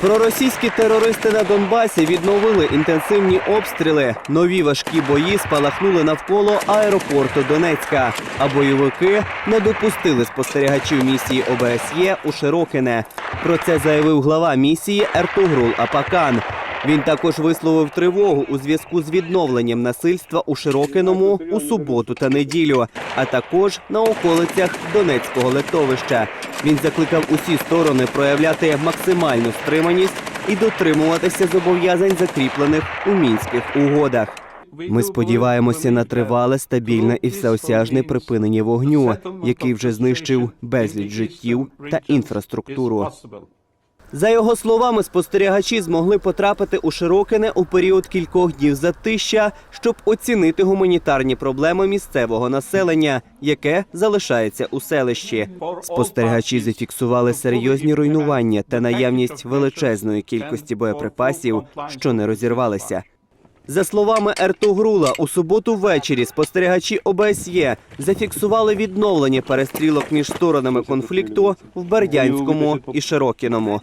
Проросійські терористи на Донбасі відновили інтенсивні обстріли. Нові важкі бої спалахнули навколо аеропорту Донецька. А бойовики не допустили спостерігачів місії ОБСЄ у Широкине. Про це заявив глава місії Ертугрул Апакан. Він також висловив тривогу у зв'язку з відновленням насильства у Широкиному у суботу та неділю, а також на околицях Донецького литовища. Він закликав усі сторони проявляти максимальну стриманість і дотримуватися зобов'язань, закріплених у мінських угодах. Ми сподіваємося на тривале, стабільне і всеосяжне припинення вогню, який вже знищив безліч життів та інфраструктуру. За його словами, спостерігачі змогли потрапити у Широкине у період кількох днів затища, щоб оцінити гуманітарні проблеми місцевого населення, яке залишається у селищі. Спостерігачі зафіксували серйозні руйнування та наявність величезної кількості боєприпасів, що не розірвалися. За словами Ертугрула, у суботу ввечері спостерігачі ОБСЄ зафіксували відновлення перестрілок між сторонами конфлікту в Бердянському і Широкіному.